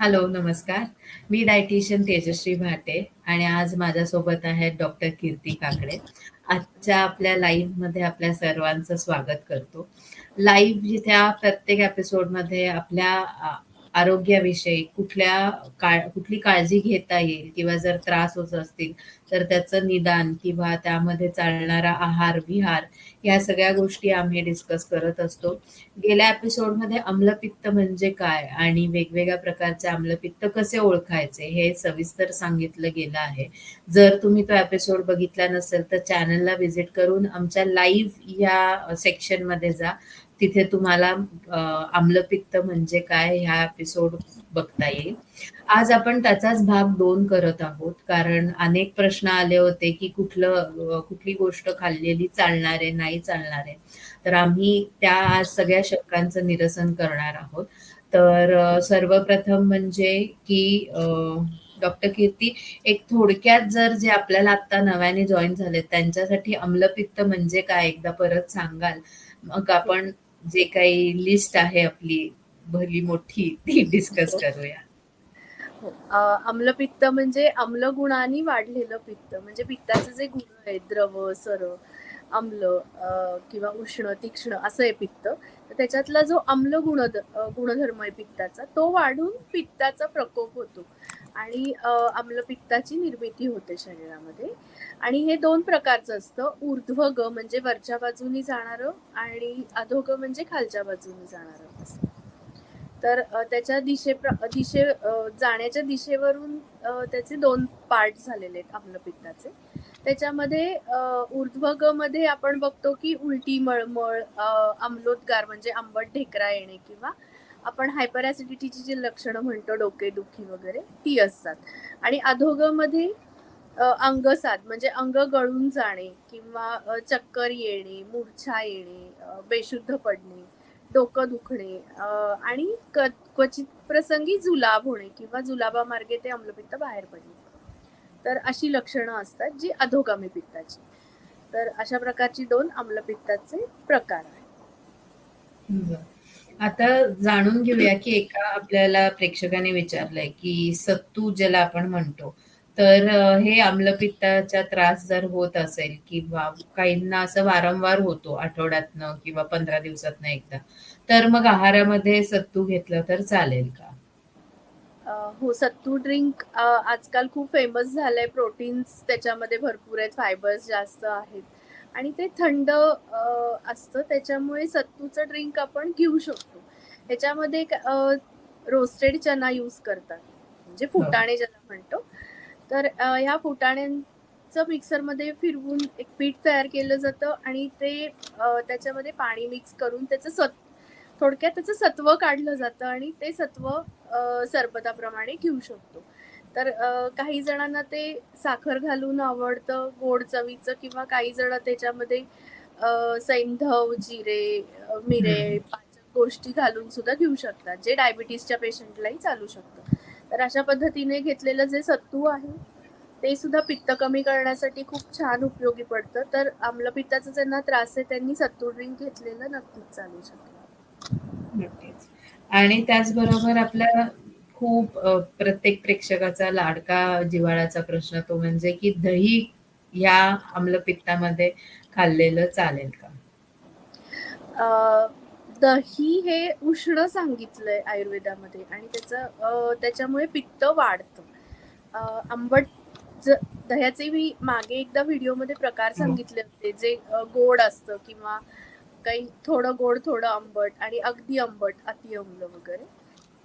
Hello, नमस्कार. मी dietitian Tejashri Bhate आणि आज माझ्यासोबत आहेत डॉक्टर कीर्ती काकडे. आजच्या आपल्या लाईव्हमध्ये आपल्या सर्वांचं स्वागत करतो. लाईव्ह जिथे प्रत्येक एपिसोडमध्ये आपल्या आरोग्याविषयी कुठल्या काळ कुठली काळजी घेता येईल किंवा जर त्रास होत असतील, तर त्याचं निदान किंवा त्यामध्ये चालणारा आहार-विहार या सगळ्या गोष्टी आम्ही डिस्कस करत असतो. गेल्या एपिसोडमध्ये आम्लपित्त म्हणजे काय आणि वेगवेगळ्या प्रकारचे आम्लपित्त कसे ओळखायचे हे सविस्तर सांगितलं गेलं आहे. जर तुम्ही तो एपिसोड बघितला नसेल तर चॅनलला व्हिजिट करून आमच्या लाईव्ह या सेक्शनमध्ये जा. तिथे तुम्हाला आम्लपित्त म्हणजे काय ह्या एपिसोड बघता येईल. आज आपण त्याचाच भाग दोन करत आहोत. कारण अनेक प्रश्न आले होते, की कुठलं कुठली गोष्ट खाल्लेली चालणार आहे, नाही चालणार आहे. तर आम्ही त्या आज सगळ्या शंकांचं निरसन करणार आहोत. तर सर्वप्रथम म्हणजे की डॉक्टर कीर्ती एक थोडक्यात जर जे आपल्याला आता नव्याने जॉईन झाले त्यांच्यासाठी आम्लपित्त म्हणजे काय एकदा परत सांगाल? मग आपण जे काही लिस्ट आहे आपली भली मोठी ती डिस्कस करूया. हो. अ, आम्लपित्त म्हणजे आम्ल गुणांनी वाढलेलं पित्त. म्हणजे पित्ताचे जे गुण आहेत द्रव, सर, आम्ल किंवा उष्ण, तीक्ष्ण असं आहे पित्त. तर त्याच्यातला जो आम्ल गुण गुणधर्म आहे पित्ताचा तो वाढून पित्ताचा प्रकोप होतो आणि आम्लपित्ताची निर्मिती होते शरीरामध्ये आणि हे दोन प्रकारचं असतं. ऊर्ध्व ग म्हणजे वरच्या बाजूनी जाणारं आणि अधोग म्हणजे खालच्या बाजूनी जाणारं तर त्याच्या दिशे दिशे जाण्याच्या दिशेवरून त्याचे दोन पार्ट झालेले आहेत आम्लपित्ताचे. त्याच्यामध्ये ऊर्ध्व ग मध्ये आपण बघतो की उलटी, मळमळ, आमलोद्गार म्हणजे आंबट ढेकरा येणे किंवा आपण हायपर ॲसिडिटीची जी लक्षणं म्हणतो डोकेदुखी वगैरे ती असतात आणि अधोगमध्ये अंग अ, अंगसाद म्हणजे अंग गळून जाणे किंवा चक्कर येणे, मूर्छा येणे, बेशुद्ध पडणे, डोकं दुखणे आणि क क्वचित प्रसंगी जुलाब होणे किंवा जुलाबामार्गे ते आम्लपित्त बाहेर पडणे. तर अशी लक्षणं असतात जी अधोगामी पित्ताची. तर अशा प्रकारची दोन आम्लपित्ताचे प्रकार आहेत. आता जाणून घेऊया की एका आपल्याला प्रेक्षकाने विचारलंय की सत्तू ज्याला आपण म्हणतो, तर अ, हे आम्लपित्ताचा त्रास जर होत असेल किंवा काहींना असं वारंवार होतो आठवड्यातनं किंवा 15 दिवसातनं एकदा, तर मग आहारामध्ये सत्तू घेतलं तर चालेल का? अ, हो, सत्तू ड्रिंक आजकाल खूप फेमस झालंय. प्रोटीन्स त्याच्यामध्ये भरपूर आहेत, फायबर्स जास्त आहेत आणि ते थंड असतं. त्याच्यामुळे सत्तूचं ड्रिंक आपण घेऊ शकतो. त्याच्यामध्ये अ, रोस्टेड चना यूज करतात. म्हणजे. फुटाणे ज्याला म्हणतो. तर ह्या फुटाण्यांचं मिक्सरमध्ये फिरवून एक पीठ तयार केलं जातं आणि ते त्याच्यामध्ये पाणी मिक्स करून त्याचं सत्व थोडक्यात त्याचं सत्व काढलं जातं आणि ते सत्व सरबताप्रमाणे घेऊ शकतो. तर काही जणांना ते साखर घालून आवडतं, गोड चवीचं किंवा काही जण त्याच्यामध्ये सैंधव, जिरे, मिरे. पाचक गोष्टी घालून सुद्धा घेऊ शकतात. जे डायबिटीजच्या पेशंटलाही चालू शकतं. तर अशा पद्धतीने घेतलेलं जे सत्तू आहे, ते सुद्धा पित्त कमी करण्यासाठी खूप छान उपयोगी पडतं. तर आम्लपित्ताचा ज्यांना त्रास आहे त्यांनी सत्तू ड्रिंक घेतलेलं नक्कीच चालू शकतं. आणि त्याचबरोबर आपल्या खूप प्रत्येक प्रेक्षकाचा लाडका जिव्हाळ्याचा प्रश्न तो म्हणजे की दही या आम्लपित्तामध्ये खाल्लेलं चालेल का? अ, दही हे उष्ण सांगितलंय आयुर्वेदामध्ये आणि त्याचं अ, त्याच्यामुळे पित्त वाढतं. आंबट दह्याचे मी मागे एकदा व्हिडिओमध्ये प्रकार. सांगितले होते, जे गोड असतं किंवा काही थोडं गोड, थोडं आंबट आणि अगदी आंबट, अतिआम्ल वगैरे.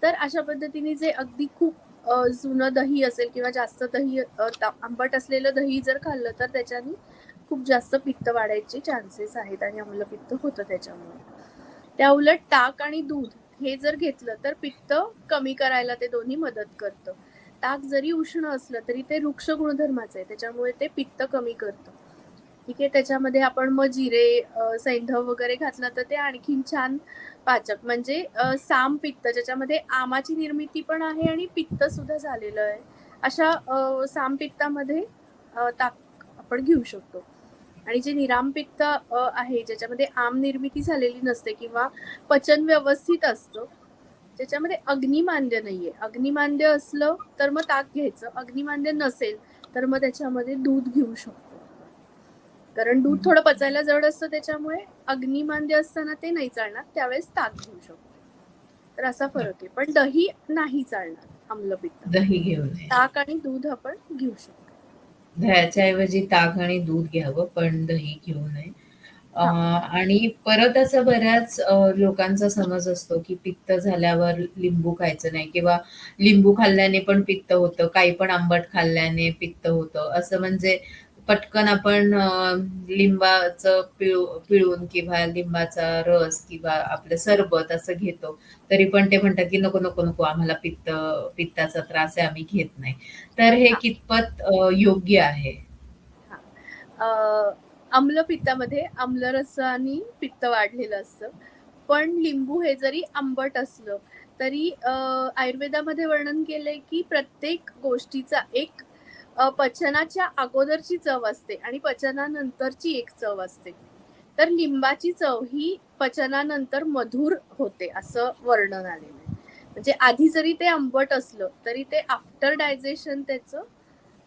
तर अशा पद्धतीने जे अगदी खूप जुनं दही असेल किंवा जास्त दही आंबट असलेलं दही जर खाल्लं, तर त्याच्याने खूप जास्त पित्त वाढायचे चान्सेस आहेत आणि अम्लपित्त होतं त्याच्यामुळे. त्या उलट ताक आणि दूध हे जर घेतलं, तर पित्त कमी करायला ते दोन्ही मदत करतं. ताक जरी उष्ण असलं, तरी ते वृक्ष गुणधर्माचं आहे. त्याच्यामुळे ते पित्त कमी करतं. ठीक आहे. त्याच्यामध्ये आपण मग जिरे, सैंधव वगैरे घातलं, तर ते आणखीन छान पाचक म्हणजे साम पित्त ज्याच्यामध्ये आमाची निर्मिती पण आहे आणि पित्त सुद्धा झालेलं आहे. अशा साम पित्तामध्ये ताक आपण घेऊ शकतो. आणि जे निराम पित्त आहे ज्याच्यामध्ये आम निर्मिती झालेली नसते किंवा पचन व्यवस्थित असतं. त्याच्यामध्ये अग्निमांद्य नाहीये अग्निमांद्य असलं तर मग ताक घ्यायचं अग्निमांद्य नसेल तर मग त्याच्यामध्ये दूध घेऊ शकतो कारण दूध थोडं पचायला जड असतं त्याच्यामुळे अग्निमांद्य असताना ते नाही चालणार त्यावेळेस ताक घेऊ शकतो. तर असा फरक आहे. पण दही नाही चालणार आम्लपित्त. दही घेऊ नये. ताक आणि दूध आपण घेऊ शकतो. दह्याच्या ऐवजी ताक आणि दूध घ्यावं पण दही घेऊ नये. आणि परत असं बऱ्याच लोकांचा समज असतो की पित्त झाल्यावर लिंबू खायचं नाही किंवा लिंबू खाल्ल्याने पण पित्त होतं काही पण आंबट खाल्ल्याने पित्त होतं. असं म्हणजे पटकन आपण लिंबाचं पिळू पिळून किंवा लिंबाचा रस किंवा आपलं सरबत असं घेतो. तरी पण ते म्हणतात की नको नको नको आम्हाला पित्त पित्ताचा त्रास आहे आम्ही घेत नाही. तर हे कितपत योग्य आहे? अं, आम्लपित्तामध्ये आम्लरसाने पित्त वाढलेलं असतं. पण लिंबू हे जरी आंबट असलं तरी आयुर्वेदामध्ये वर्णन केलंय की प्रत्येक गोष्टीचा एक पचनाच्या अगोदरची चव असते आणि पचनानंतरची एक चव असते. तर लिंबाची चव ही पचनानंतर मधुर होते असं वर्णन आलेलं आहे. म्हणजे आधी जरी ते आंबट असलं तरी ते आफ्टर डायजेशन त्याचं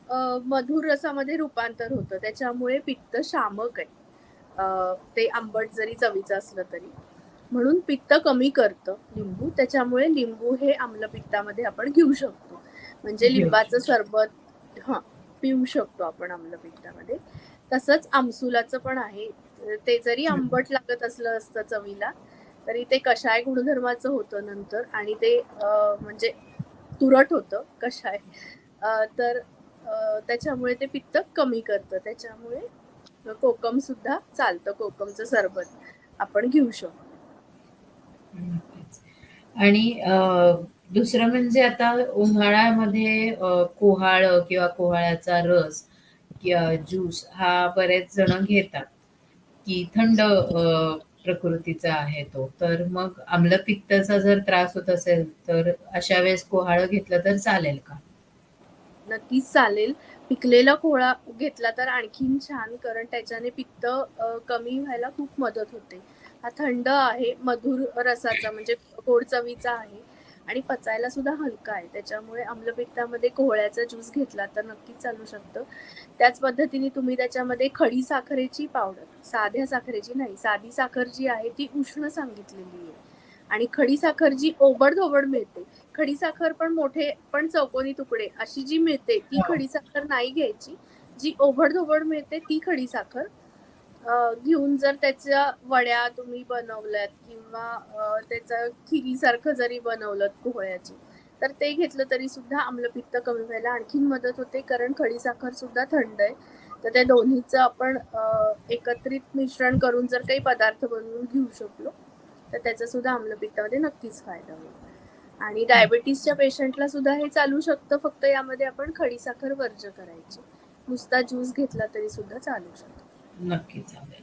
अ, मधुर रसामध्ये रूपांतर होतं. त्याच्यामुळे पित्त शामक आहे. ते आंबट जरी चवीचं असलं तरी. म्हणून पित्त कमी करतं लिंबू. त्याच्यामुळे लिंबू हे आम्लपित्तामध्ये आपण घेऊ शकतो. म्हणजे लिंबाचं सरबत हा पिऊ शकतो आपण आम्लपित्तामध्ये तसंच आमसुलाचं पण आहे. ते जरी आंबट लागत असलं असतं चवीला तरी ते कषाय गुणधर्माचं होतं नंतर आणि ते म्हणजे तुरट होतं कषाय. अ, तर त्याच्यामुळे ते पित्त कमी करतं. त्याच्यामुळे कोकम सुद्धा चालतं कोकमचं सरबत आपण घेऊ शकतो. आणि दुसरं म्हणजे आता उन्हाळ्यामध्ये कोहाळ किंवा कोहाळ्याचा रस किंवा ज्यूस हा बरेच जण घेतात. की थंड प्रकृतीचा आहे तो. तर मग आम्लपित्ताचा जर त्रास होत असेल तर अशा वेळेस कोहाळ घेतलं तर चालेल का? नक्कीच चालेल. पिकलेला कोहळा घेतला तर आणखीन छान कारण त्याच्याने पित्त कमी व्हायला खूप मदत होते. हा थंड आहे मधुर रसाचा म्हणजे गोड चवीचा आहे. आणि पचायला सुद्धा हलका आहे. त्याच्यामुळे आम्लपित्तामध्ये कोहळ्याचा ज्यूस घेतला तर नक्कीच चालू शकतं. त्याच पद्धतीने तुम्ही त्याच्यामध्ये खडी साखरेची पावडर साध्या साखरेची नाही साधी साखर जी आहे ती उष्ण सांगितलेली आहे. आणि खडी साखर जी ओबड मिळते खडी साखर पण मोठे पण चौकोनी तुकडे अशी जी मिळते ती हो. खडी साखर नाही घ्यायची. जी ओबड मिळते ती खडी साखर घेऊन जर त्याच्या वड्या तुम्ही बनवल्यात किंवा त्याचं खिरीसारखं जरी बनवलं पोहळ्याची तर ते घेतलं तरी सुद्धा आम्लपित्त कमी व्हायला आणखीन मदत होते. कारण खडी साखर सुद्धा थंड आहे. तर त्या दोन्हीचं आपण एकत्रित मिश्रण करून जर काही पदार्थ बनवून घेऊ शकलो तर त्याचा सुद्धा आम्लपित्तामध्ये नक्कीच फायदा होईल. आणि डायबिटीसच्या पेशंटला सुद्धा हे चालू शकतं. फक्त यामध्ये आपण खडीसाखर वर्ज करायची. नुसता ज्यूस घेतला तरी सुद्धा चालू शकतो. नक्की चालेल.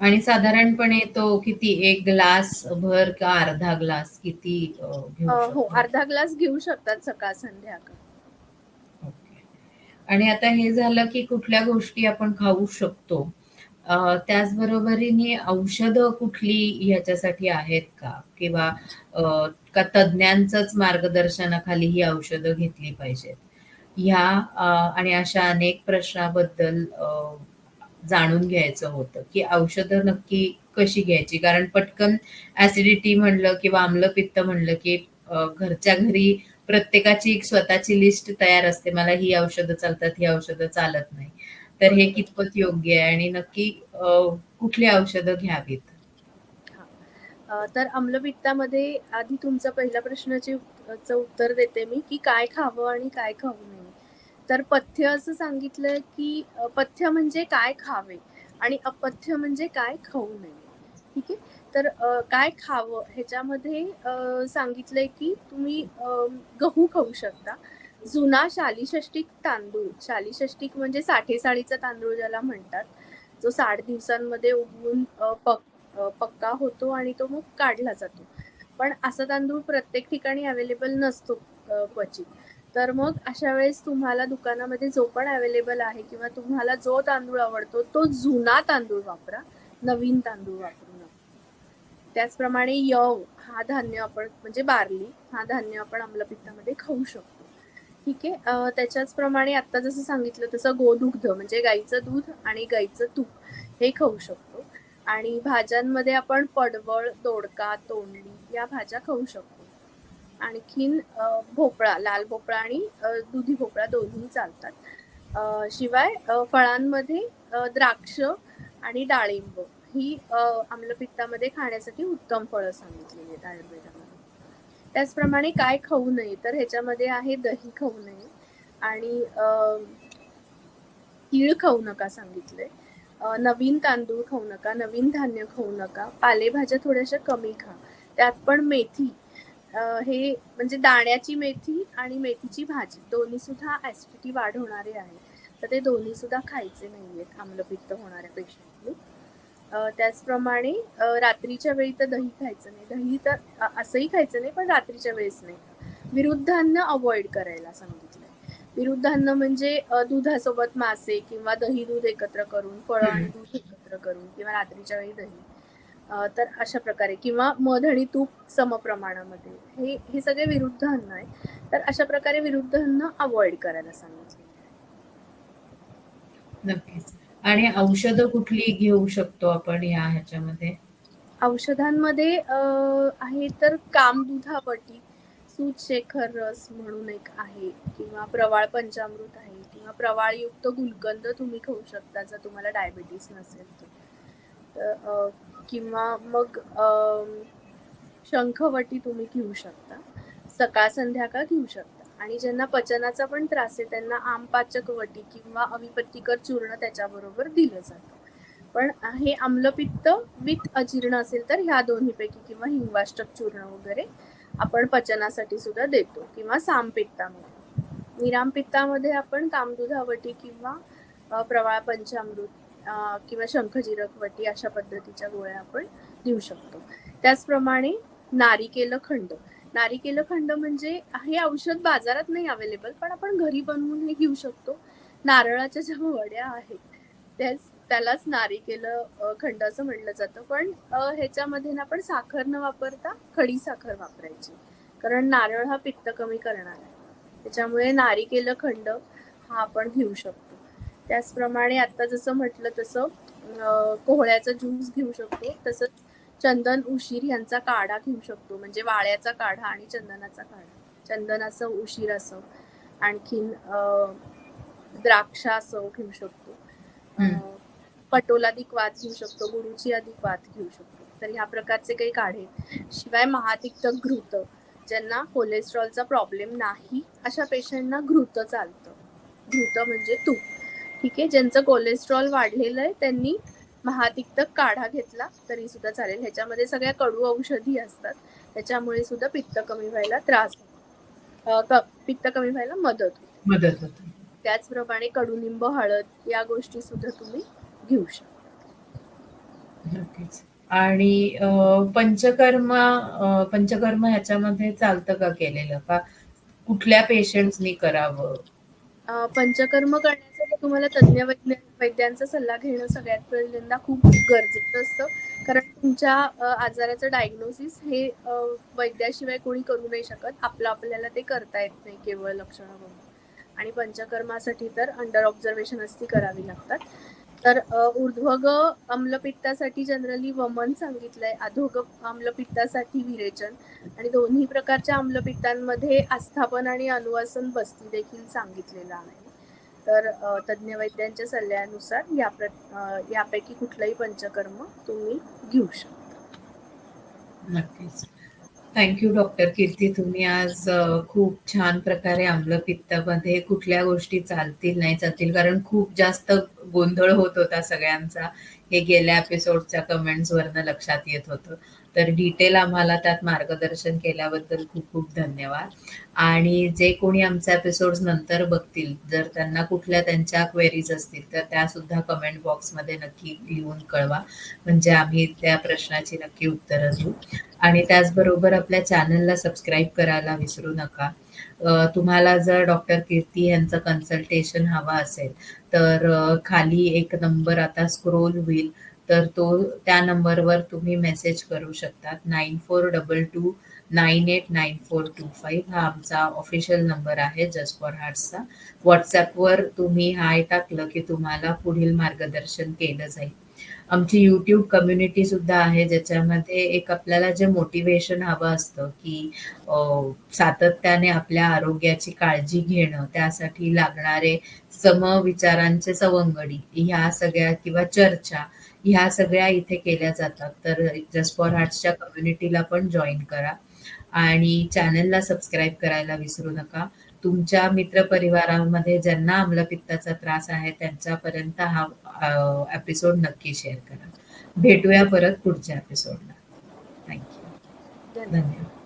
आणि साधारणपणे तो किती एक ग्लास भर का अर्धा ग्लास किती अ, घेऊ अं, हो शकतो? अर्धा ग्लास घेऊ शकतात सकाळ संध्याकाळ. ओके. आणि आता हे झालं की कुठल्या गोष्टी आपण खाऊ शकतो? अ, त्याचबरोबरीने औषधं कुठली ह्याच्यासाठी आहेत का? किंवा अ, का तज्ज्ञांचंच मार्गदर्शनाखाली ही औषधं घेतली पाहिजेत? ह्या अ, आणि अशा अनेक प्रश्नाबद्दल अ, जाणून घ्यायचं होतं की औषधं नक्की कशी घ्यायची? कारण पटकन ऍसिडिटी म्हणलं किंवा आम्लपित्त म्हणलं की घरच्या घरी प्रत्येकाची एक स्वतःची लिस्ट तयार असते. मला ही औषधं चालतात ही औषधं चालत नाही. तर हे कितपत योग्य आहे आणि नक्की कुठली औषधं घ्यावीत? तर आम्लपित्तामध्ये आधी तुमचा पहिल्या प्रश्नाचे चं उत्तर देते मी की काय खावं आणि काय खाऊ नये. तर पथ्य असं सांगितलंय की पथ्य म्हणजे काय खावे आणि अपथ्य म्हणजे काय खाऊ नये. ठीक आहे? तर काय खावं ह्याच्यामध्ये सांगितलंय की तुम्ही गहू खाऊ शकता. जुना शालीषष्टिक तांदूळ शालीषष्टिक म्हणजे साठेसाडीचा तांदूळ ज्याला म्हणतात जो साठ दिवसांमध्ये उगवून पक पक्का होतो आणि तो मग काढला जातो. पण असा तांदूळ प्रत्येक ठिकाणी अवेलेबल नसतो क्वचित. तर मग अशा वेळेस तुम्हाला दुकानामध्ये जो पण अवेलेबल आहे किंवा तुम्हाला जो तांदूळ आवडतो तो जुना तांदूळ वापरा नवीन तांदूळ वापरू नका. त्याचप्रमाणे यव हा धान्य आपण म्हणजे बार्ली हा धान्य आपण आम्लपित्तामध्ये खाऊ शकतो. ठीक आहे? त्याच्याचप्रमाणे आत्ता जसं सांगितलं तसं गोदुग्ध म्हणजे गाईचं दूध आणि गाईचं तूप हे खाऊ शकतो. आणि भाज्यांमध्ये आपण पडवळ दोडका तोंडली या भाज्या खाऊ शकतो. आणखीन भोपळा लाल भोपळा आणि दुधी भोपळा दोन्ही चालतात. शिवाय फळांमध्ये द्राक्ष आणि डाळिंब ही आम्लपित्तामध्ये खाण्यासाठी उत्तम फळं सांगितलेली आहेत आयुर्वेदामध्ये. त्याचप्रमाणे काय खाऊ नये तर ह्याच्यामध्ये आहे दही खाऊ नये आणि तीळ खाऊ नका सांगितलंय नवीन तांदूळ खाऊ नका नवीन धान्य खाऊ नका पालेभाज्या थोड्याशा कमी खा. त्यात पण मेथी हे म्हणजे दाण्याची मेथी आणि मेथीची भाजी दोन्ही सुद्धा ऍसिडिटी वाढवणारे आहे तर ते दोन्ही सुद्धा खायचे नाहीयेत आम्लपित्त होणाऱ्या पेशंटनी त्याचप्रमाणे रात्रीच्या वेळी तर दही खायचं नाही. दही तर असंही खायचं नाही पण रात्रीच्या वेळेस नाही. विरुद्धान्न अवॉइड करायला सांगितलंय. विरुद्धान्न म्हणजे अ, दुधासोबत मासे किंवा दही दूध एकत्र करून फळं आणि. दूध एकत्र करून किंवा रात्रीच्या वेळी दही. तर अशा प्रकारे. किंवा मध आणि तूप समप्रमाणामध्ये. हे हे सगळे विरुद्ध अन्न आहे. तर अशा प्रकारे विरुद्ध अन्न अवॉइड करायला सांगितले. नक्कीच. आणि औषधं कुठली घेऊ शकतो आपण या ह्याच्यामध्ये? औषधांमध्ये आहे तर कामदुधावटी सूतशेखर रस म्हणून एक आहे. किंवा प्रवाळ पंचामृत आहे. किंवा प्रवाळयुक्त गुलकंद तुम्ही खाऊ शकता जर तुम्हाला डायबिटीस नसेल तर. किंवा मग शंखवटी तुम्ही घेऊ शकता. सकाळ संध्याकाळ घेऊ शकता. आणि ज्यांना पचनाचा पण त्रास आहे त्यांना आमपाचक वटी किंवा अविपत्तिकर चूर्ण त्याच्याबरोबर दिलं जातं. पण हे आम्लपित्त विथ अजीर्ण असेल तर ह्या दोन्हीपैकी किंवा हिंगवाष्टक चूर्ण वगैरे आपण पचनासाठी सुद्धा देतो. किंवा सामपित्तामध्ये निरामपित्तामध्ये आपण कामदुधावटी किंवा प्रवाळ पंचामृत किंवा शंख जिरकवटी अशा पद्धतीच्या गोळ्या आपण देऊ शकतो. त्याचप्रमाणे नारिकेल खंड. नारिकेल खंड म्हणजे हे औषध बाजारात नाही अवेलेबल पण आपण घरी बनवून हे घेऊ शकतो. नारळाच्या ज्या वड्या आहेत त्याच त्यालाच नारिकेल खंड असं म्हटलं जातं. पण ह्याच्यामध्ये ना आपण साखर न वापरता खडी साखर वापरायची. कारण नारळ हा पित्त कमी करणार आहे. त्याच्यामुळे नारिकेल खंड हा आपण घेऊ शकतो. त्याचप्रमाणे आता जसं म्हटलं तसं कोहळ्याचा ज्यूस घेऊ शकतो तसंच चंदन उशीर यांचा काढा घेऊ शकतो म्हणजे वाळ्याचा काढा आणि चंदनाचा काढा. चंदनाचं उशीर असं आणखीन अ, द्राक्षासव घेऊ शकतो. अ, हम्म. पटोलाधिक वात घेऊ शकतो गुरुची अधिक वात घेऊ शकतो. तर ह्या प्रकारचे काही काढे. शिवाय महातिक्त घृत ज्यांना कोलेस्ट्रॉलचा प्रॉब्लेम नाही अशा पेशंटना घृत चालतं. घृत म्हणजे तूप. ठीक आहे. ज्यांचं कोलेस्ट्रॉल वाढलेलं आहे त्यांनी महातिक्त काढा घेतला तरी सुद्धा चालेल. ह्याच्यामध्ये सगळ्या कडू औषधी असतात. त्याच्यामुळे सुद्धा पित्त कमी व्हायला त्रास होतो. पित्त कमी व्हायला मदत होते. मदत होते. त्याचप्रमाणे कडुनिंब हळद या गोष्टी सुद्धा तुम्ही घेऊ शकता. आणि पंचकर्म पंचकर्म ह्याच्यामध्ये चालतं का केलेलं? का कुठल्या पेशंट्सनी करावं? पंचकर्म करण्यासाठी तुम्हाला तज्ज्ञ वैद्य वैद्यांचा सल्ला घेणं सगळ्यात पहिल्यांदा खूप गरजेचं असतं. कारण तुमच्या आजाराचं डायग्नोसिस हे वैद्याशिवाय कोणी करू नाही शकत. आपलं आपल्याला ते करता येत नाही केवळ लक्षणं बघून आणि पंचकर्मासाठी तर अंडर ऑब्झर्वेशन असती करावी लागतात. तर ऊर्ध्वग अम्लपित्तासाठी जनरली वमन सांगितलंय अधोग अम्लपित्तासाठी विरेचन. आणि दोन्ही प्रकारच्या आम्लपित्तांमध्ये आस्थापन आणि अनुवासन बस्ती देखील सांगितलेलं आहे. तर तज्ञ तज्ज्ञ वैद्यांच्या सल्ल्यानुसार या प्र यापैकी कुठलंही पंचकर्म तुम्ही घेऊ शकता. नक्कीच. थँक्यू डॉक्टर कीर्ती तुम्ही आज खूप छान प्रकारे आम्लपित्तामध्ये कुठल्या गोष्टी चालतील नाही चालतील कारण खूप जास्त गोंधळ होत होता सगळ्यांचा. हे गेल्या एपिसोडच्या कमेंट्स वरनं लक्षात येत होतं. तर डिटेल आम्हाला त्यात मार्गदर्शन केल्याबद्दल खूप खूप धन्यवाद. आणि जे कोणी आमचे एपिसोड्स नंतर बघतील जर त्यांना कुठल्या त्यांच्या क्वेरीज असतील तर त्या सुद्धा कमेंट बॉक्समध्ये नक्की लिहून कळवा. म्हणजे आम्ही त्या प्रश्नाची नक्की उत्तरं देऊ. आणि त्याचबरोबर आपल्या चॅनलला सबस्क्राईब करायला विसरू नका. तुम्हाला जर डॉक्टर कीर्ती यांचं कन्सल्टेशन हवं असेल तर खाली एक नंबर आता स्क्रोल होईल तर तो त्या नंबरवर तुम्ही मेसेज करू शकतात. Nine four double two nine eight nine four two five हा आमचा ऑफिशियल नंबर आहे जस्ट फॉर हार्ट्सचा व्हॉट्सॲपवर तुम्ही हाय टाकलं की तुम्हाला पुढील मार्गदर्शन केलं जाईल. आमची यूट्यूब कम्युनिटी सुद्धा आहे ज्याच्यामध्ये एक आपल्याला जे मोटिवेशन हवं असतं की सातत्याने आपल्या आरोग्याची काळजी घेणं त्यासाठी लागणारे समविचारांचे सवंगडी ह्या सगळ्या किंवा चर्चा ह्या सगळ्या इथे केल्या जातात. तर जस्ट फॉर हार्ट्सच्या कम्युनिटीला पण जॉईन करा. आणि चॅनलला सबस्क्राईब करायला विसरू नका. तुमच्या मित्रपरिवारामध्ये ज्यांना आम्लपित्ताचा त्रास आहे त्यांच्यापर्यंत हा एपिसोड नक्की शेअर करा. भेटूया परत पुढच्या एपिसोडला थँक्यू धन्यवाद.